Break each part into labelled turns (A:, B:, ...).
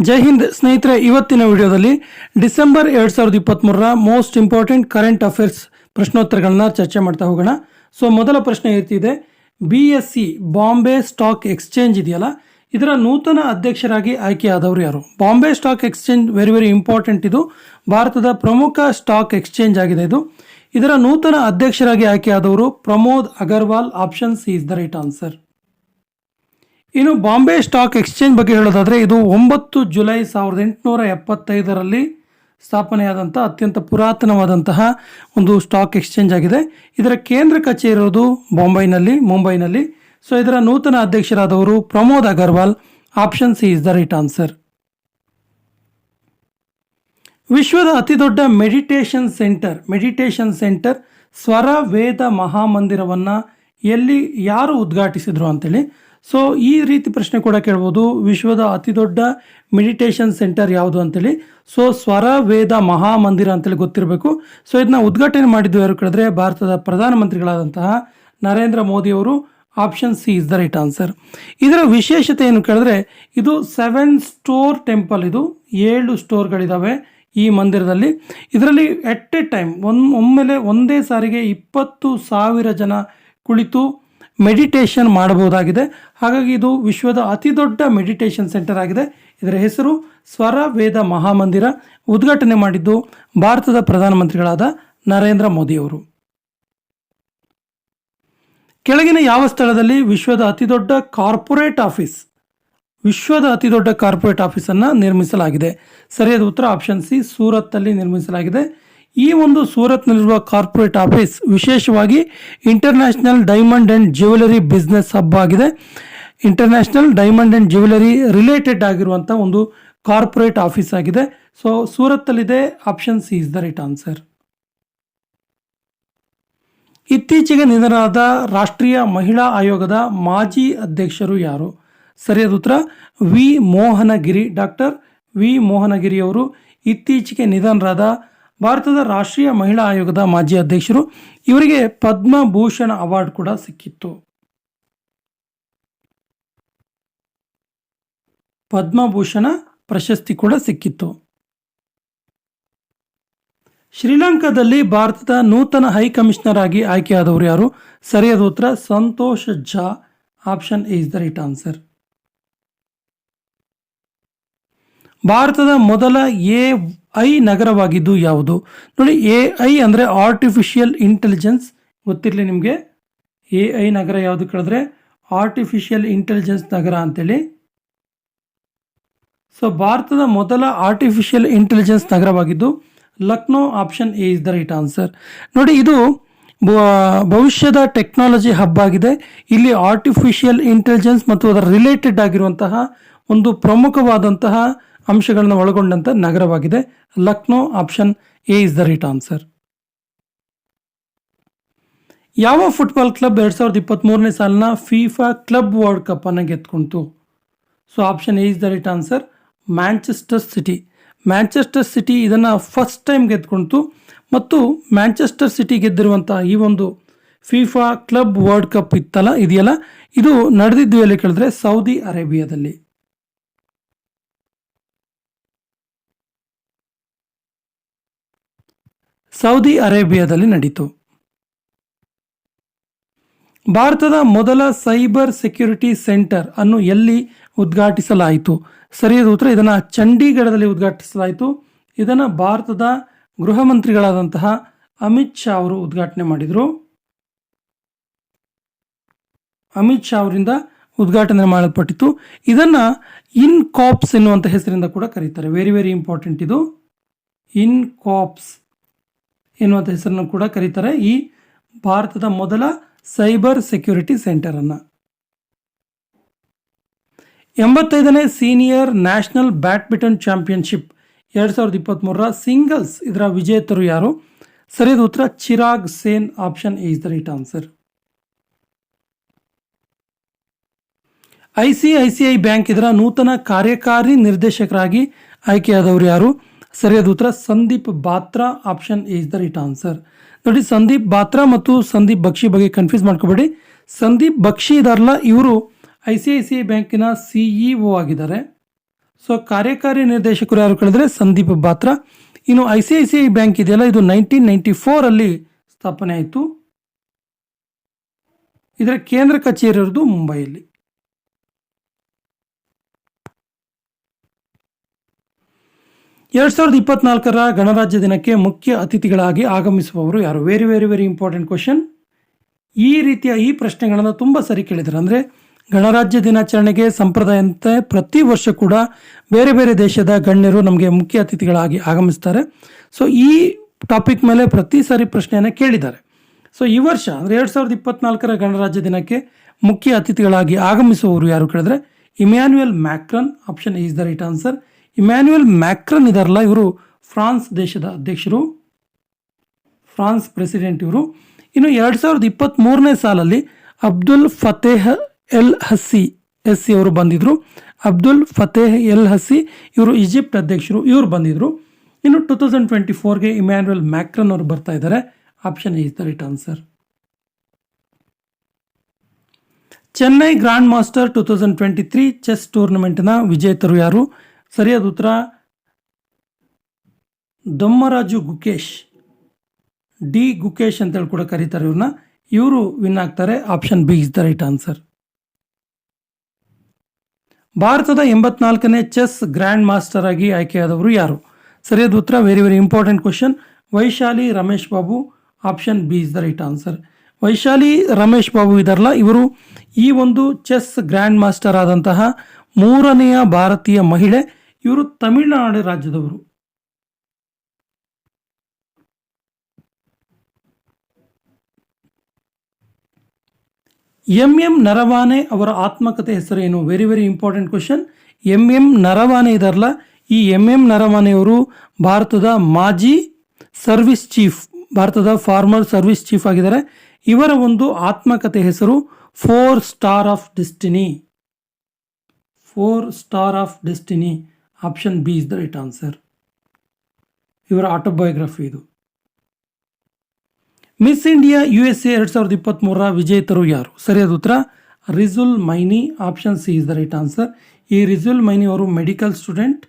A: ಜೈ ಹಿಂದ್ ಸ್ನೇಹಿತರೆ, ಇವತ್ತಿನ ವಿಡಿಯೋದಲ್ಲಿ ಡಿಸೆಂಬರ್ ಎರಡು ಸಾವಿರದ ಇಪ್ಪತ್ತ್ಮೂರರ ಮೋಸ್ಟ್ ಇಂಪಾರ್ಟೆಂಟ್ ಕರೆಂಟ್ ಅಫೇರ್ಸ್ ಪ್ರಶ್ನೋತ್ತರಗಳನ್ನ ಚರ್ಚೆ ಮಾಡ್ತಾ ಹೋಗೋಣ. ಸೊ, ಮೊದಲ ಪ್ರಶ್ನೆ ಇರ್ತಿದೆ B S C, Bombay stock exchange ಇದೆಯಲ್ಲ? ಇದರ ನೂತನ ಅಧ್ಯಕ್ಷರಾಗಿ ಆಯ್ಕೆಯಾದವರು ಯಾರು? Bombay stock exchange very very important ಇದು. ಭಾರತದ ಪ್ರಮುಖ ಸ್ಟಾಕ್ ಎಕ್ಸ್ಚೇಂಜ್ ಆಗಿದೆ ಇದು. ಇದರ ನೂತನ ಅಧ್ಯಕ್ಷರಾಗಿ ಆಯ್ಕೆಯಾದವರು Pramod Agarwal option C is the right answer ಇನ್ನು ಬಾಂಬೆ ಸ್ಟಾಕ್ ಎಕ್ಸ್ಚೇಂಜ್ ಬಗ್ಗೆ ಹೇಳೋದಾದರೆ ಇದು ಒಂಬತ್ತು ಜುಲೈ ಸಾವಿರದ ಎಂಟುನೂರ ಎಪ್ಪತ್ತೈದರಲ್ಲಿ ಸ್ಥಾಪನೆಯಾದಂಥ ಅತ್ಯಂತ ಪುರಾತನವಾದಂತಹ ಒಂದು ಸ್ಟಾಕ್ ಎಕ್ಸ್ಚೇಂಜ್ ಆಗಿದೆ. ಇದರ ಕೇಂದ್ರ ಕಚೇರಿ ಇರೋದು ಬಾಂಬೈನಲ್ಲಿ, ಮುಂಬೈನಲ್ಲಿ. ಸೊ ಇದರ ನೂತನ ಅಧ್ಯಕ್ಷರಾದವರು Pramod Agarwal. Option C is the right answer ವಿಶ್ವದ ಅತಿದೊಡ್ಡ ಮೆಡಿಟೇಷನ್ ಸೆಂಟರ್ ಮೆಡಿಟೇಷನ್ ಸೆಂಟರ್ ಸ್ವರ ವೇದ ಮಹಾಮಂದಿರವನ್ನು ಎಲ್ಲಿ ಯಾರು ಉದ್ಘಾಟಿಸಿದ್ರು ಅಂತೇಳಿ. ಸೊ ಈ ರೀತಿ ಪ್ರಶ್ನೆ ಕೂಡ ಕೇಳ್ಬೋದು. ವಿಶ್ವದ ಅತಿದೊಡ್ಡ ಮೆಡಿಟೇಷನ್ ಸೆಂಟರ್ ಯಾವುದು ಅಂತೇಳಿ. ಸೊ ಸ್ವರ ವೇದ ಮಹಾಮಂದಿರ ಅಂತೇಳಿ ಗೊತ್ತಿರಬೇಕು. ಸೊ ಇದನ್ನ ಉದ್ಘಾಟನೆ ಮಾಡಿದ್ದು ಯಾರು ಕೇಳಿದ್ರೆ ಭಾರತದ ಪ್ರಧಾನಮಂತ್ರಿಗಳಾದಂತಹ ನರೇಂದ್ರ ಮೋದಿಯವರು option C is the right answer ಇದರ ವಿಶೇಷತೆ ಏನು ಕೇಳಿದ್ರೆ, ಇದು ಸೆವೆನ್ ಸ್ಟೋರ್ ಟೆಂಪಲ್ ಇದು. ಏಳು ಸ್ಟೋರ್ಗಳಿದ್ದಾವೆ ಈ ಮಂದಿರದಲ್ಲಿ. ಇದರಲ್ಲಿ ಎಟ್ ಎ ಟೈಮ್ ಒನ್, ಒಮ್ಮೆಲೆ ಒಂದೇ ಸಾರಿಗೆ ಇಪ್ಪತ್ತು ಸಾವಿರ ಜನ ಕುಳಿತು ಮೆಡಿಟೇಷನ್ ಮಾಡಬಹುದಾಗಿದೆ. ಹಾಗಾಗಿ ಇದು ವಿಶ್ವದ ಅತಿ ದೊಡ್ಡ ಮೆಡಿಟೇಷನ್ ಸೆಂಟರ್ ಆಗಿದೆ. ಇದರ ಹೆಸರು ಸ್ವರ ವೇದ ಮಹಾಮಂದಿರ. ಉದ್ಘಾಟನೆ ಮಾಡಿದ್ದು ಭಾರತದ ಪ್ರಧಾನಮಂತ್ರಿಗಳಾದ ನರೇಂದ್ರ ಮೋದಿಯವರು. ಕೆಳಗಿನ ಯಾವ ಸ್ಥಳದಲ್ಲಿ ವಿಶ್ವದ ಅತಿದೊಡ್ಡ ಕಾರ್ಪೊರೇಟ್ ಆಫೀಸ್? ವಿಶ್ವದ ಅತಿದೊಡ್ಡ ಕಾರ್ಪೊರೇಟ್ ಆಫೀಸನ್ನು ನಿರ್ಮಿಸಲಾಗಿದೆ. ಸರಿಯಾದ ಉತ್ತರ ಆಪ್ಷನ್ ಸಿ ಸೂರತ್ತಲ್ಲಿ ನಿರ್ಮಿಸಲಾಗಿದೆ. ಈ ಒಂದು ಸೂರತ್ನಲ್ಲಿರುವ ಕಾರ್ಪೊರೇಟ್ ಆಫೀಸ್ ವಿಶೇಷವಾಗಿ international diamond and jewellery business hub ಆಗಿದೆ. International diamond and jewellery related ಆಗಿರುವಂಥ ಒಂದು ಕಾರ್ಪೊರೇಟ್ ಆಫೀಸ್ ಆಗಿದೆ. So ಸೂರತ್ತಲ್ಲಿದೆ option C is the right answer ಇತ್ತೀಚೆಗೆ ನಿಧನರಾದ ರಾಷ್ಟ್ರೀಯ ಮಹಿಳಾ ಆಯೋಗದ ಮಾಜಿ ಅಧ್ಯಕ್ಷರು ಯಾರು? ಸರಿಯಾದ ಉತ್ತರ, V Mohanagiri. Doctor V Mohanagiri ಅವರು ಇತ್ತೀಚೆಗೆ ನಿಧನರಾದ ಭಾರತದ ರಾಷ್ಟ್ರೀಯ ಮಹಿಳಾ ಆಯೋಗದ ಮಾಜಿ ಅಧ್ಯಕ್ಷರು ಇವರಿಗೆ ಪದ್ಮಭೂಷಣ ಅವಾರ್ಡ್ ಕೂಡ ಸಿಕ್ಕಿತ್ತು. ಪದ್ಮಭೂಷಣ ಪ್ರಶಸ್ತಿ ಕೂಡ ಸಿಕ್ಕಿತ್ತು. ಶ್ರೀಲಂಕಾದಲ್ಲಿ ಭಾರತದ ನೂತನ ಹೈ ಕಮಿಷನರ್ ಆಗಿ ಆಯ್ಕೆಯಾದವರು ಯಾರು? ಸರಿಯಾದ ಉತ್ತರ, Santosh Jha. Option is the right answer. ಭಾರತದ ಮೊದಲ ಎ ಐ ನಗರವಾಗಿದ್ದು ಯಾವುದು? ನೋಡಿ, ಎ ಐ ಅಂದರೆ ಆರ್ಟಿಫಿಷಿಯಲ್ ಇಂಟೆಲಿಜೆನ್ಸ್ ಗೊತ್ತಿರಲಿ ನಿಮಗೆ? ಎ ಐ ನಗರ ಯಾವುದು ಕೇಳಿದ್ರೆ? ಆರ್ಟಿಫಿಷಿಯಲ್ ಇಂಟೆಲಿಜೆನ್ಸ್ ನಗರ ಅಂತೇಳಿ. ಸೊ ಭಾರತದ ಮೊದಲ artificial intelligence ನಗರವಾಗಿದ್ದು Lucknow option A is the right answer. ನೋಡಿ, ಇದು ಭವಿಷ್ಯದ ಟೆಕ್ನಾಲಜಿ ಹಬ್ ಆಗಿದೆ. ಇಲ್ಲಿ ಆರ್ಟಿಫಿಷಿಯಲ್ ಇಂಟೆಲಿಜೆನ್ಸ್ ಮತ್ತು ಅದರ ರಿಲೇಟೆಡ್ ಆಗಿರುವಂತಹ ಒಂದು ಪ್ರಮುಖವಾದಂತಹ ಅಂಶಗಳನ್ನು ಒಳಗೊಂಡಂಥ ನಗರವಾಗಿದೆ. Lucknow option A is the right answer ಯಾವ ಫುಟ್ಬಾಲ್ ಕ್ಲಬ್ ಎರಡು ಸಾವಿರದ ಇಪ್ಪತ್ತ್ಮೂರನೇ ಸಾಲಿನ ಫಿಫಾ ಕ್ಲಬ್ ವರ್ಲ್ಡ್ ಕಪ್ ಅನ್ನು ಗೆದ್ಕೊಂತು? So option A is the right answer Manchester City Manchester City ಇದನ್ನು ಫಸ್ಟ್ ಟೈಮ್ ಗೆದ್ಕೊಂತು. ಮತ್ತು ಮ್ಯಾಂಚೆಸ್ಟರ್ ಸಿಟಿ ಗೆದ್ದಿರುವಂಥ ಈ ಒಂದು ಫಿಫಾ ಕ್ಲಬ್ ವರ್ಲ್ಡ್ ಕಪ್ ಇತ್ತಲ್ಲ, ಇದೆಯಲ್ಲ? ಇದು ನಡೆದಿದ್ದು ಎಲ್ಲಿ ಕೇಳಿದ್ರೆ ಸೌದಿ ಅರೇಬಿಯಾದಲ್ಲಿ ಸೌದಿ ಅರೇಬಿಯಾದಲ್ಲಿ ನಡೀತು. ಭಾರತದ ಮೊದಲ ಸೈಬರ್ ಸೆಕ್ಯೂರಿಟಿ ಸೆಂಟರ್ ಅನ್ನು ಎಲ್ಲಿ ಉದ್ಘಾಟಿಸಲಾಯಿತು? ಸರಿಯಾದ ಉತ್ತರ, ಇದನ್ನು ಚಂಡೀಗಢದಲ್ಲಿ ಉದ್ಘಾಟಿಸಲಾಯಿತು. ಇದನ್ನು ಭಾರತದ ಗೃಹ ಮಂತ್ರಿಗಳಾದಂತಹ ಅಮಿತ್ ಶಾ ಅವರು ಉದ್ಘಾಟನೆ ಮಾಡಿದರು. ಅಮಿತ್ ಶಾ ಅವರಿಂದ ಉದ್ಘಾಟನೆ ಮಾಡಲ್ಪಟ್ಟಿತ್ತು. ಇದನ್ನು ಇನ್ ಕಾಪ್ಸ್ ಎನ್ನುವಂಥ ಹೆಸರಿಂದ ಕೂಡ ಕರೀತಾರೆ. ವೆರಿ ವೆರಿ ಇಂಪಾರ್ಟೆಂಟ್ ಇದು. ಇನ್ ಕಾಪ್ಸ್ ಎನ್ನುವಂಥ ಹೆಸರನ್ನು ಕೂಡ ಕರೀತಾರೆ. ಈ ಭಾರತದ ಮೊದಲ ಸೈಬರ್ ಸೆಕ್ಯೂರಿಟಿ ಸೆಂಟರನ್ನು. ಎಂಬತ್ತೈದನೇ ಸೀನಿಯರ್ ನ್ಯಾಷನಲ್ ಬ್ಯಾಡ್ಮಿಂಟನ್ ಚಾಂಪಿಯನ್ಶಿಪ್ ಎರಡು ಸಾವಿರದ ಇಪ್ಪತ್ತ್ಮೂರರ ಸಿಂಗಲ್ಸ್ ಇದರ ವಿಜೇತರು ಯಾರು? ಸರಿಯಾದ ಉತ್ತರ, Chirag Sen, option is the right answer. I C I C I bank ಇದರ ನೂತನ ಕಾರ್ಯಕಾರಿ ನಿರ್ದೇಶಕರಾಗಿ ಆಯ್ಕೆಯಾದವರು ಯಾರು? ಸರಿಯಾದ ಉತ್ತರ, Sandeep Batra option is the right answer ನೋಡಿ, ಸಂದೀಪ್ ಬಾತ್ರಾ ಮತ್ತು ಸಂದೀಪ್ ಬಕ್ಷಿ ಬಗ್ಗೆ ಕನ್ಫ್ಯೂಸ್ ಮಾಡ್ಕೋಬೇಡಿ. ಸಂದೀಪ್ ಬಕ್ಷಿ ಇದಾರಲ್ಲ, ಇವರು I C I C I ಬ್ಯಾಂಕಿನ ಸಿ ಇ ಒ ಆಗಿದ್ದಾರೆ. ಸೊ ಕಾರ್ಯಕಾರಿ ನಿರ್ದೇಶಕರು ಯಾರು ಕೇಳಿದ್ರೆ, ಸಂದೀಪ್ ಬಾತ್ರಾ. ಇನ್ನು I C I C I bank ಇದೆಯಲ್ಲ, ಇದು ನೈನ್ಟೀನ್ ನೈಂಟಿ ಫೋರಲ್ಲಿ ಸ್ಥಾಪನೆ ಆಯಿತು. ಇದರ ಕೇಂದ್ರ ಕಚೇರಿ ಇರೋದು ಮುಂಬೈಯಲ್ಲಿ. ಎರಡು ಸಾವಿರದ ಇಪ್ಪತ್ನಾಲ್ಕರ ಗಣರಾಜ್ಯ ದಿನಕ್ಕೆ ಮುಖ್ಯ ಅತಿಥಿಗಳಾಗಿ ಆಗಮಿಸುವವರು ಯಾರು? Very very very important question ಈ ರೀತಿಯ ಈ ಪ್ರಶ್ನೆಗಳನ್ನು ತುಂಬ ಸರಿ ಕೇಳಿದ್ದಾರೆ ಅಂದರೆ ಗಣರಾಜ್ಯ ದಿನಾಚರಣೆಗೆ ಸಂಪ್ರದಾಯಂತೆ ಪ್ರತಿ ವರ್ಷ ಕೂಡ ಬೇರೆ ಬೇರೆ ದೇಶದ ಗಣ್ಯರು ನಮಗೆ ಮುಖ್ಯ ಅತಿಥಿಗಳಾಗಿ ಆಗಮಿಸ್ತಾರೆ. ಸೊ ಈ ಟಾಪಿಕ್ ಮೇಲೆ ಪ್ರತಿ ಸಾರಿ ಪ್ರಶ್ನೆಯನ್ನು ಕೇಳಿದ್ದಾರೆ ಸೊ ಈ ವರ್ಷ, ಅಂದರೆ ಎರಡು ಸಾವಿರದ ಇಪ್ಪತ್ನಾಲ್ಕರ ಗಣರಾಜ್ಯ ದಿನಕ್ಕೆ ಮುಖ್ಯ ಅತಿಥಿಗಳಾಗಿ ಆಗಮಿಸುವವರು ಯಾರು ಕೇಳಿದ್ರೆ? Emmanuel Macron option is the right answer Emmanuel Macron ಇದಾರಲ್ಲ ಇವರು, ಫ್ರಾನ್ಸ್ ದೇಶದ ಅಧ್ಯಕ್ಷರು, ಫ್ರಾನ್ಸ್ ಪ್ರೆಸಿಡೆಂಟ್ ಇವರು. ಇನ್ನು ಎರಡು ಸಾವಿರದ ಇಪ್ಪತ್ತ್ಮೂರನೇ ಸಾಲಲ್ಲಿ ಅಬ್ದುಲ್ ಫತೇಹ್ ಎಲ್ ಹಸ್ಸಿ ಎಸ್ ಸಿ ಅವರು ಬಂದಿದ್ದರು ಅಬ್ದುಲ್ ಫತೇಹ್ ಎಲ್ ಹಸ್ಸಿ ಇವರು ಈಜಿಪ್ಟ್ ಅಧ್ಯಕ್ಷರು, ಇವರು ಬಂದಿದ್ದರು ಇನ್ನು ಟೂ ತೌಸಂಡ್ ಟ್ವೆಂಟಿ ಫೋರ್ಗೆ ಇಮ್ಯಾನ್ಯುಯಲ್ ಮ್ಯಾಕ್ರನ್ ಅವರು ಬರ್ತಾ ಇದ್ದಾರೆ option is the right answer. Chennai grand master two thousand twenty three chess ಟೂರ್ನಮೆಂಟ್ನ ವಿಜೇತರು ಯಾರು? ಸರಿಯಾದ ಉತ್ತರ ದೊಮ್ಮರಾಜು ಗುಕೇಶ್. ಡಿ ಗುಕೇಶ್ ಅಂತೇಳಿ ಕೂಡ ಕರೀತಾರೆ ಇವ್ರನ್ನ. ಇವರು ವಿನ್ ಆಗ್ತಾರೆ, option B is the right answer. ಭಾರತದ ಎಂಬತ್ನಾಲ್ಕನೇ ಚೆಸ್ ಗ್ರ್ಯಾಂಡ್ ಮಾಸ್ಟರ್ ಆಗಿ ಆಯ್ಕೆಯಾದವರು ಯಾರು? ಸರಿಯಾದ ಉತ್ತರ very very important question Vaishali Ramesh Babu, option B is the right answer. Vaishali Ramesh Babu ಇದಾರಲ್ಲ, ಇವರು ಈ ಒಂದು ಚೆಸ್ ಗ್ರ್ಯಾಂಡ್ ಮಾಸ್ಟರ್ ಆದಂತಹ ಮೂರನೆಯ ಭಾರತೀಯ ಮಹಿಳೆ ಇವರು ತಮಿಳುನಾಡು ರಾಜ್ಯದವರು. ಎಂ ಎಂ ನರವಾನೆ ಅವರ ಆತ್ಮಕಥೆ ಹೆಸರು ಏನು very very important question M M Naravane ಇದಾರಲ್ಲ, ಈ ಎಂ ಎಂ ನರವಾನೆಯವರು ಭಾರತದ ಮಾಜಿ ಸರ್ವಿಸ್ ಚೀಫ್ ಭಾರತದ ಫಾರ್ಮರ್ ಸರ್ವಿಸ್ ಚೀಫ್ ಆಗಿದ್ದಾರೆ. ಇವರ ಒಂದು ಆತ್ಮಕಥೆ ಹೆಸರು four star of destiny four star of destiny option B is the right answer ಇವರ ಆಟೋಬಯೋಗ್ರಫಿ ಇದು. Miss India U S A ಎರಡು ಸಾವಿರದ ಇಪ್ಪತ್ತ್ಮೂರರ ವಿಜೇತರು ಯಾರು? ಸರಿಯಾದ ಉತ್ತರ? Rijul Maini option C is the right answer ಈ ರಿಜುಲ್ ಮೈನಿ ಅವರು ಮೆಡಿಕಲ್ ಸ್ಟೂಡೆಂಟ್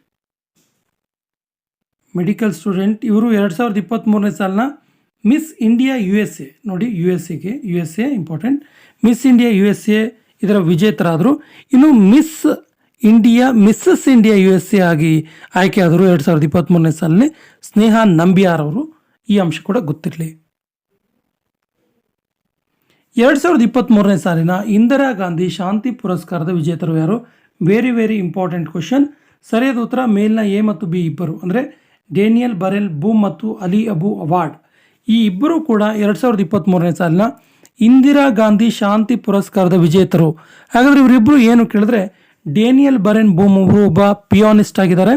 A: ಮೆಡಿಕಲ್ ಸ್ಟೂಡೆಂಟ್ ಇವರು ಎರಡು ಸಾವಿರದ ಇಪ್ಪತ್ತ್ಮೂರನೇ ಸಾಲಿನ Miss India U S A ನೋಡಿ ಯು ಎಸ್ ಎಗೆ U S A important Miss India U S A ಇದರ ವಿಜೇತರಾದರು. ಇನ್ನು Miss India, Mrs India, U S A ಆಗಿ ಆಯ್ಕೆಯಾದರು ಎರಡು ಸಾವಿರದ ಇಪ್ಪತ್ತ್ಮೂರನೇ ಸಾಲಿನಲ್ಲಿ. ಸ್ನೇಹ ನಂಬಿಯಾರ್ ಅವರು ಈ ಅಂಶ ಕೂಡ ಗೊತ್ತಿರಲಿ. ಎರಡು ಸಾವಿರದ ಇಪ್ಪತ್ತ್ಮೂರನೇ ಸಾಲಿನ ಇಂದಿರಾ ಗಾಂಧಿ ಶಾಂತಿ ಪುರಸ್ಕಾರದ ವಿಜೇತರು ಯಾರು? ವೆರಿ ವೆರಿ ಇಂಪಾರ್ಟೆಂಟ್ ಕ್ವಶನ್ ಸರಿಯಾದ ಉತ್ತರ ಮೇಲ್ನ ಎ ಮತ್ತು ಬಿ ಇಬ್ಬರು. ಅಂದರೆ ಡೇನಿಯಲ್ ಬರೆಲ್ ಬೂಮ್ ಮತ್ತು ಅಲಿ ಅಬು ಅವಾರ್ಡ್. ಈ ಇಬ್ಬರು ಕೂಡ ಎರಡು ಸಾವಿರದ ಇಪ್ಪತ್ತ್ಮೂರನೇ ಸಾಲಿನ ಇಂದಿರಾ ಗಾಂಧಿ ಶಾಂತಿ ಪುರಸ್ಕಾರದ ವಿಜೇತರು. ಹಾಗಾದರೆ ಇವರಿಬ್ಬರು ಏನು ಕೇಳಿದ್ರೆ ಡೇನಿಯಲ್ ಬರೆನ್ ಬೂಮ್ ಅವರು ಒಬ್ಬ ಪಿಯಾನಿಸ್ಟ್ ಆಗಿದ್ದಾರೆ.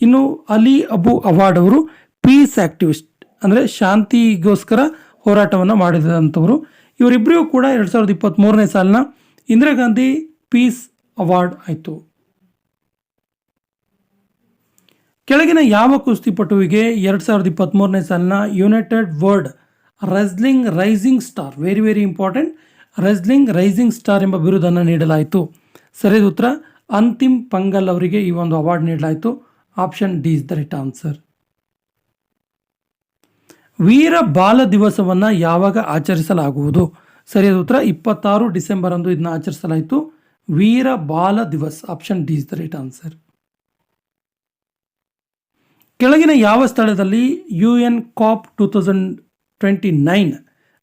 A: ಇನ್ನು ಅಲಿ ಅಬು ಅವಾರ್ಡ್ ಅವರು ಪೀಸ್ ಆಕ್ಟಿವಿಸ್ಟ್, ಅಂದರೆ ಶಾಂತಿಗೋಸ್ಕರ ಹೋರಾಟವನ್ನು ಮಾಡಿದಂಥವರು. ಇವರಿಬ್ಬರಿಗೂ ಕೂಡ ಎರಡು ಸಾವಿರದ ಇಪ್ಪತ್ತ್ಮೂರನೇ ಸಾಲಿನ ಇಂದಿರಾ ಗಾಂಧಿ ಪೀಸ್ ಅವಾರ್ಡ್ ಆಯಿತು. ಕೆಳಗಿನ ಯಾವ ಕುಸ್ತಿಪಟುವಿಗೆ ಎರಡು ಸಾವಿರದ ಇಪ್ಪತ್ತ್ಮೂರನೇ ಸಾಲಿನ United World Wrestling rising star very very important wrestling rising star ಎಂಬ ಬಿರುದನ್ನು ನೀಡಲಾಯಿತು. ಸರಿಯಾದ ಉತ್ತರ, ಅಂತಿಮ್ ಪಂಗಲ್ ಅವರಿಗೆ ಈ ಒಂದು ಅವಾರ್ಡ್ ನೀಡಲಾಯಿತು. Option D is the right answer Veer Baal ದಿವಸವನ್ನು ಯಾವಾಗ ಆಚರಿಸಲಾಗುವುದು? ಸರಿಯಾದ ಉತ್ತರ, ಇಪ್ಪತ್ತಾರು ಡಿಸೆಂಬರ್ ಅಂದು ಇದನ್ನು ಆಚರಿಸಲಾಯಿತು. Veer Baal Diwas option D is the right answer ಕೆಳಗಿನ ಯಾವ ಸ್ಥಳದಲ್ಲಿ U N COP two thousand twenty nine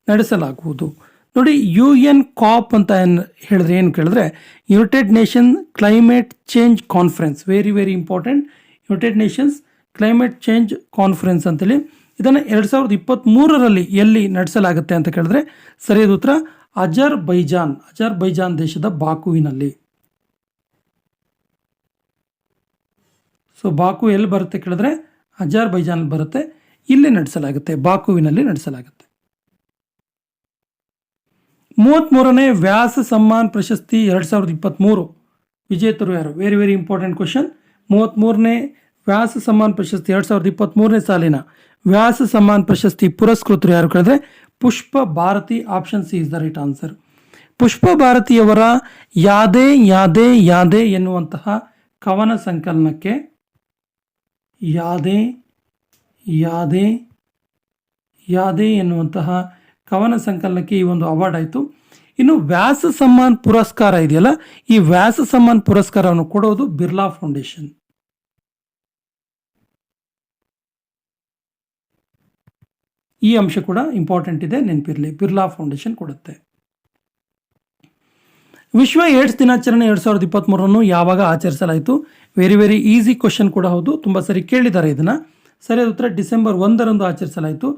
A: ನಡೆಸಲಾಗುವುದು? ನೋಡಿ ಯು ಎನ್ ಕಾಪ್ ಅಂತ ಏನು ಹೇಳಿದ್ರೆ ಏನು ಕೇಳಿದ್ರೆ United Nation climate change conference very very important United Nations climate change conference ಅಂತೇಳಿ. ಇದನ್ನು ಎರಡು ಸಾವಿರದ ಇಪ್ಪತ್ತ್ಮೂರರಲ್ಲಿ ಎಲ್ಲಿ ನಡೆಸಲಾಗುತ್ತೆ ಅಂತ ಕೇಳಿದ್ರೆ, ಸರಿಯಾದ ಉತ್ತರ ಅಜರ್ ಬೈಜಾನ್ ಅಜರ್ ಬೈಜಾನ್ ದೇಶದ ಬಾಕುವಿನಲ್ಲಿ. ಸೊ ಬಾಕು ಎಲ್ಲಿ ಬರುತ್ತೆ ಕೇಳಿದ್ರೆ ಅಜರ್ ಬೈಜಾನ್ ಬರುತ್ತೆ. ಇಲ್ಲಿ ನಡೆಸಲಾಗುತ್ತೆ, ಬಾಕುವಿನಲ್ಲಿ ನಡೆಸಲಾಗುತ್ತೆ. ಮೂವತ್ತ್ಮೂರನೇ ವ್ಯಾಸ ಸಮ್ಮಾನ್ ಪ್ರಶಸ್ತಿ ಎರಡು ಸಾವಿರದ ಇಪ್ಪತ್ತ್ಮೂರು ವಿಜೇತರು ಯಾರು? ವೆರಿ ವೆರಿ ಇಂಪಾರ್ಟೆಂಟ್ ಕ್ವಶನ್ ಮೂವತ್ತ್ಮೂರನೇ ವ್ಯಾಸ ಸಮ್ಮಾನ್ ಪ್ರಶಸ್ತಿ ಎರಡು ಸಾವಿರದ ಇಪ್ಪತ್ತ್ಮೂರನೇ ಸಾಲಿನ ವ್ಯಾಸ ಸಮ್ಮಾನ್ ಪ್ರಶಸ್ತಿ ಪುರಸ್ಕೃತರು ಯಾರು ಕೇಳಿದ್ರೆ? Pushpa Bharati option C is the right answer Pushpa ಭಾರತಿಯವರ Yaade Yaade Yaade ಎನ್ನುವಂತಹ ಕವನ ಸಂಕಲನಕ್ಕೆ ಯಾದೇ ಯಾದೇ ಯಾದೇ ಎನ್ನುವಂತಹ ಕವನ ಸಂಕಲನಕ್ಕೆ ಈ ಒಂದು ಅವಾರ್ಡ್ ಆಯಿತು. ಇನ್ನು ವ್ಯಾಸ ಸಮ್ಮಾನ್ ಪುರಸ್ಕಾರ ಇದೆಯಲ್ಲ, ಈ ವ್ಯಾಸ ಸಮ್ಮಾನ್ ಪುರಸ್ಕಾರವನ್ನು ಕೊಡೋದು ಬಿರ್ಲಾ ಫೌಂಡೇಶನ್. ಈ ಅಂಶ ಕೂಡ ಇಂಪಾರ್ಟೆಂಟ್ ಇದೆ, ನೆನಪಿರಲಿ. ಬಿರ್ಲಾ ಫೌಂಡೇಶನ್ ಕೊಡುತ್ತೆ. ವಿಶ್ವ ಏಡ್ಸ್ ದಿನಾಚರಣೆ ಎರಡು ಸಾವಿರದ ಇಪ್ಪತ್ತ್ಮೂರನ್ನು ಯಾವಾಗ ಆಚರಿಸಲಾಯಿತು? ವೆರಿ ವೆರಿ ಈಸಿ ಕ್ವಶನ್ ಕೂಡ ಹೌದು. ತುಂಬ ಸರಿ ಕೇಳಿದ್ದಾರೆ ಇದನ್ನು. ಸರಿಯಾದ ಉತ್ತರ ಡಿಸೆಂಬರ್ ಒಂದರಂದು ಆಚರಿಸಲಾಯಿತು.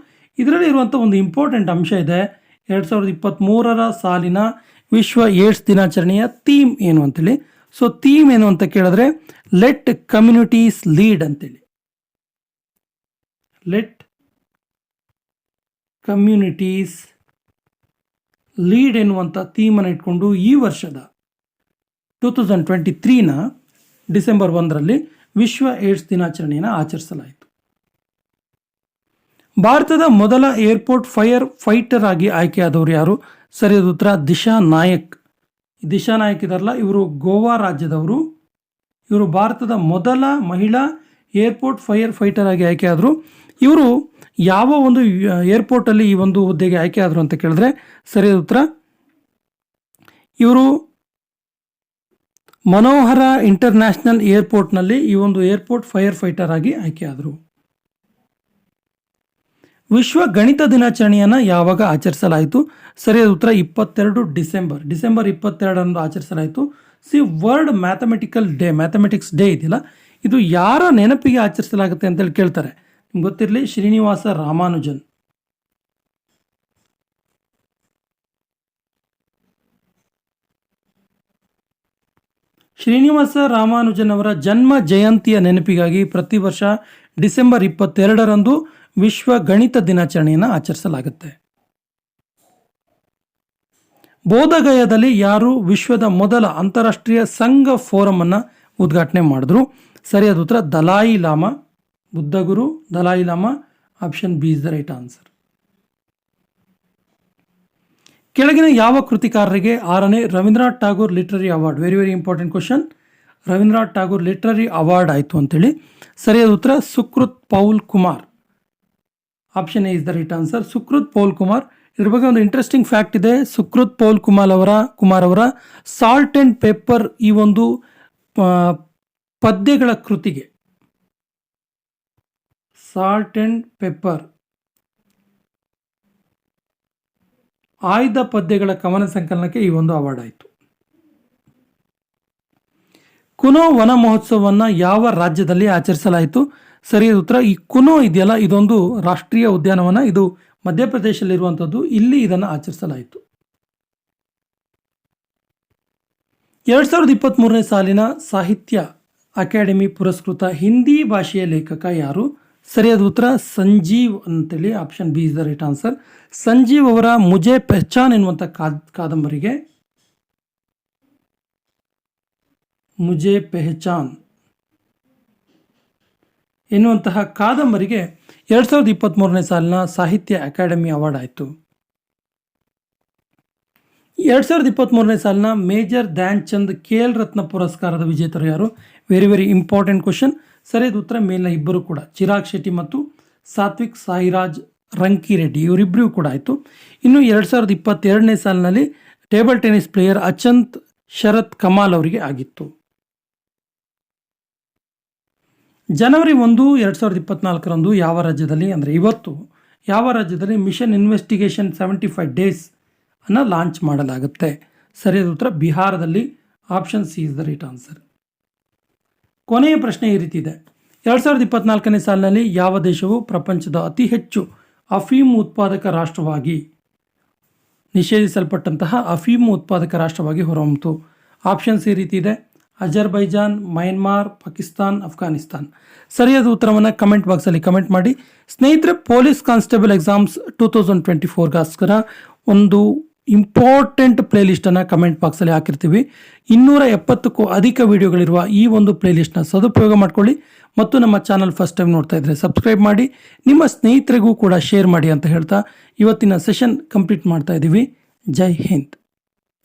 A: ಇದರಲ್ಲಿ ಇರುವಂಥ ಒಂದು ಇಂಪಾರ್ಟೆಂಟ್ ಅಂಶ ಇದೆ. ಎರಡು ಸಾವಿರದ ಇಪ್ಪತ್ತ್ಮೂರರ ಸಾಲಿನ ವಿಶ್ವ ಏಡ್ಸ್ ದಿನಾಚರಣೆಯ ಥೀಮ್ ಏನು ಅಂತೇಳಿ. ಸೊ ಥೀಮ್ ಏನು ಅಂತ ಕೇಳಿದ್ರೆ ಲೆಟ್ ಕಮ್ಯುನಿಟೀಸ್ ಲೀಡ್ ಅಂತೇಳಿ. ಲೆಟ್ ಕಮ್ಯುನಿಟೀಸ್ ಲೀಡ್ ಎನ್ನುವಂಥ ಥೀಮನ್ನು ಇಟ್ಕೊಂಡು ಈ ವರ್ಷದ ಟೂ ತೌಸಂಡ್ ಟ್ವೆಂಟಿ ತ್ರೀನ ಡಿಸೆಂಬರ್ ಒಂದರಲ್ಲಿ ವಿಶ್ವ ಏಡ್ಸ್ ದಿನಾಚರಣೆಯನ್ನು ಆಚರಿಸಲಾಯಿತು. ಭಾರತದ ಮೊದಲ ಏರ್ಪೋರ್ಟ್ ಫೈರ್ ಫೈಟರ್ ಆಗಿ ಆಯ್ಕೆಯಾದವರು ಯಾರು? ಸರಿಯಾದ ಉತ್ತರ. ದಿಶಾ ನಾಯಕ್. ದಿಶಾ ನಾಯಕ್ ಇದಾರಲ್ಲ, ಇವರು ಗೋವಾ ರಾಜ್ಯದವರು. ಇವರು ಭಾರತದ ಮೊದಲ ಮಹಿಳಾ ಏರ್ಪೋರ್ಟ್ ಫೈರ್ ಫೈಟರ್ ಆಗಿ ಆಯ್ಕೆಯಾದರು. ಇವರು ಯಾವ ಒಂದು ಏರ್ಪೋರ್ಟಲ್ಲಿ ಈ ಒಂದು ಹುದ್ದೆಗೆ ಆಯ್ಕೆ ಆದರು ಅಂತ ಕೇಳಿದ್ರೆ ಸರಿಯಾದ ಉತ್ತರ. ಇವರು ಮನೋಹರ ಇಂಟರ್ನ್ಯಾಷನಲ್ ಏರ್ಪೋರ್ಟ್ನಲ್ಲಿ ಈ ಒಂದು ಏರ್ಪೋರ್ಟ್ ಫೈರ್ ಫೈಟರ್ ಆಗಿ ಆಯ್ಕೆಯಾದರು. ವಿಶ್ವ ಗಣಿತ ದಿನಾಚರಣೆಯನ್ನು ಯಾವಾಗ ಆಚರಿಸಲಾಯಿತು? ಸರಿಯಾದ ಉತ್ತರ ಇಪ್ಪತ್ತೆರಡು ಡಿಸೆಂಬರ್. ಡಿಸೆಂಬರ್ ಇಪ್ಪತ್ತೆರಡರಂದು ಆಚರಿಸಲಾಯಿತು. C, world mathematical day, mathematics day ಇದೆಯಲ್ಲ? ಇದು ಯಾರ ನೆನಪಿಗೆ ಆಚರಿಸಲಾಗುತ್ತೆ ಅಂತೇಳಿ ಕೇಳ್ತಾರೆ. ನಿಮ್ಗೆ ಗೊತ್ತಿರಲಿ, ಶ್ರೀನಿವಾಸ ರಾಮಾನುಜನ್. ಶ್ರೀನಿವಾಸ ರಾಮಾನುಜನ್ ಅವರ ಜನ್ಮ ಜಯಂತಿಯ ನೆನಪಿಗಾಗಿ ಪ್ರತಿ ವರ್ಷ ಡಿಸೆಂಬರ್ ಇಪ್ಪತ್ತೆರಡರಂದು ವಿಶ್ವ ಗಣಿತ ದಿನಾಚರಣೆಯನ್ನು ಆಚರಿಸಲಾಗುತ್ತೆ. ಬೋಧಗಯದಲ್ಲಿ ಯಾರು ವಿಶ್ವದ ಮೊದಲ ಅಂತಾರಾಷ್ಟ್ರೀಯ ಸಂಘ ಫೋರಮ್ ಅನ್ನು ಉದ್ಘಾಟನೆ ಮಾಡಿದ್ರು. ಸರಿಯಾದ ಉತ್ತರ Dalai Lama ಬುದ್ಧಗುರು Dalai Lama, option B is the right answer. ಕೆಳಗಿನ ಯಾವ ಕೃತಿಕಾರರಿಗೆ ಆರನೇ Rabindranath Tagore literary award? Very very important question Rabindranath Tagore literary award ಆಯಿತು ಅಂತೇಳಿ. ಸರಿಯಾದ ಉತ್ತರ Sukrit Paul Kumar. Option A is the right answer Sukrit Paul Kumar ಇದ್ರ ಬಗ್ಗೆ ಒಂದು ಇಂಟ್ರೆಸ್ಟಿಂಗ್ ಫ್ಯಾಕ್ಟ್ ಇದೆ. ಸುಕೃತ್ ಪೌಲ್ ಕುಮಾರ್ ಅವರ ಕುಮಾರ್ ಅವರ ಸಾಲ್ಟ್ ಆ್ಯಂಡ್ ಪೇಪರ್ ಈ ಒಂದು ಪದ್ಯಗಳ ಕೃತಿಗೆ. ಸಾಲ್ಟ್ ಆ್ಯಂಡ್ ಪೆಪ್ಪರ್ ಆಯ್ದ ಪದ್ಯಗಳ ಕವನ ಸಂಕಲನಕ್ಕೆ ಈ ಒಂದು ಅವಾರ್ಡ್ ಆಯಿತು. ಕುನೋ ವನ ಮಹೋತ್ಸವವನ್ನು ಯಾವ ರಾಜ್ಯದಲ್ಲಿ ಆಚರಿಸಲಾಯಿತು? ಸರಿಯಾದ ಉತ್ತರ, ಈ ಕುನೋ ಇದೆಯಲ್ಲ, ಇದೊಂದು ರಾಷ್ಟ್ರೀಯ ಉದ್ಯಾನವನ, ಇದು ಮಧ್ಯಪ್ರದೇಶದಲ್ಲಿರುವಂಥದ್ದು, ಇಲ್ಲಿ ಇದನ್ನು ಆಚರಿಸಲಾಯಿತು. ಎರಡು ಸಾವಿರದ ಇಪ್ಪತ್ತ್ಮೂರನೇ ಸಾಲಿನ ಸಾಹಿತ್ಯ ಅಕಾಡೆಮಿ ಪುರಸ್ಕೃತ ಹಿಂದಿ ಭಾಷೆಯ ಲೇಖಕ ಯಾರು? ಸರಿಯಾದ ಉತ್ತರ, ಸಂಜೀವ್ ಅಂತೇಳಿ, option B is the right answer. Sanjeev ಅವರ ಮುಜೆ ಪೆಹಚಾನ್ ಎನ್ನುವಂಥ ಕಾದ್ ಕಾದಂಬರಿಗೆ ಮುಜೆ ಪೆಹಚಾನ್ ಎನ್ನುವಂತಹ ಕಾದಂಬರಿಗೆ ಎರಡು ಸಾವಿರದ ಇಪ್ಪತ್ತ್ಮೂರನೇ ಸಾಲಿನ ಸಾಹಿತ್ಯ ಅಕಾಡೆಮಿ ಅವಾರ್ಡ್ ಆಯಿತು. ಎರಡು ಸಾವಿರದ ಇಪ್ಪತ್ತ್ಮೂರನೇ ಸಾಲಿನ ಮೇಜರ್ ಧ್ಯಾನ್ ಚಂದ್ ಖೇಲ್ ರತ್ನ ಪುರಸ್ಕಾರದ ವಿಜೇತರು ಯಾರು? ವೆರಿ ವೆರಿ ಇಂಪಾರ್ಟೆಂಟ್ ಕ್ವಶನ್ ಸರಿಯಾದ ಉತ್ತರ ಮೇಲಿನ ಇಬ್ಬರು ಕೂಡ, ಚಿರಾಗ್ ಶೆಟ್ಟಿ ಮತ್ತು ಸಾತ್ವಿಕ್ ಸಾಯಿರಾಜ್ ರಂಕಿರೆಡ್ಡಿ ಇವರಿಬ್ಬರಿಗೂ ಕೂಡ ಆಯಿತು. ಇನ್ನು ಎರಡು ಸಾವಿರದ ಇಪ್ಪತ್ತೆರಡನೇ ಸಾಲಿನಲ್ಲಿ table tennis player Achanta Sharath Kamal ಅವರಿಗೆ ಆಗಿತ್ತು. ಜನವರಿ ಒಂದು, ಎರಡು ಸಾವಿರದ ಇಪ್ಪತ್ನಾಲ್ಕರಂದು ಯಾವ ರಾಜ್ಯದಲ್ಲಿ ಅಂದರೆ ಇವತ್ತು ಯಾವ ರಾಜ್ಯದಲ್ಲಿ mission investigation seventy five days ಅನ್ನು ಲಾಂಚ್ ಮಾಡಲಾಗುತ್ತೆ? ಸರಿಯಾದ ಉತ್ತರ ಬಿಹಾರದಲ್ಲಿ option C is the right answer. ಕೊನೆಯ ಪ್ರಶ್ನೆ ಈ ರೀತಿ ಇದೆ. ಎರಡು ಸಾವಿರದ ಇಪ್ಪತ್ನಾಲ್ಕನೇ ಸಾಲಿನಲ್ಲಿ ಯಾವ ದೇಶವು ಪ್ರಪಂಚದ ಅತಿ ಹೆಚ್ಚು ಅಫೀಮ್ ಉತ್ಪಾದಕ ರಾಷ್ಟ್ರವಾಗಿ ನಿಷೇಧಿಸಲ್ಪಟ್ಟಂತಹ ಅಫೀಮ್ ಉತ್ಪಾದಕ ರಾಷ್ಟ್ರವಾಗಿ ಹೊರಹೊಮ್ಮಿತು ಆಪ್ಷನ್ಸ್ ಈ ರೀತಿ ಇದೆ. ಅಜರ್ಬೈಜಾನ್, ಮಯನ್ಮಾರ್, ಪಾಕಿಸ್ತಾನ್ ಅಫ್ಘಾನಿಸ್ತಾನ್ ಸರಿಯಾದ ಉತ್ತರವನ್ನು ಕಮೆಂಟ್ ಬಾಕ್ಸಲ್ಲಿ ಕಮೆಂಟ್ ಮಾಡಿ. ಸ್ನೇಹಿತರೆ, police constable exams two thousand twenty ಫೋರ್ಗೋಸ್ಕರ ಒಂದು ಇಂಪಾರ್ಟೆಂಟ್ ಪ್ಲೇಲಿಸ್ಟನ್ನು ಕಮೆಂಟ್ ಬಾಕ್ಸಲ್ಲಿ ಹಾಕಿರ್ತೀವಿ. ಇನ್ನೂರ ಎಪ್ಪತ್ತಕ್ಕೂ ಅಧಿಕ ವಿಡಿಯೋಗಳಿರುವ ಈ ಒಂದು ಪ್ಲೇಲಿಸ್ಟ್ನ ಸದುಪಯೋಗ ಮಾಡ್ಕೊಳ್ಳಿ ಮತ್ತು ನಮ್ಮ ಚಾನಲ್ ಫಸ್ಟ್ ಟೈಮ್ ನೋಡ್ತಾ ಇದ್ದರೆ ಸಬ್ಸ್ಕ್ರೈಬ್ ಮಾಡಿ. ನಿಮ್ಮ ಸ್ನೇಹಿತರಿಗೂ ಕೂಡ ಶೇರ್ ಮಾಡಿ ಅಂತ ಹೇಳ್ತಾ ಇವತ್ತಿನ ಸೆಷನ್ ಕಂಪ್ಲೀಟ್ ಮಾಡ್ತಾ ಇದ್ದೀವಿ ಜೈ ಹಿಂದ್.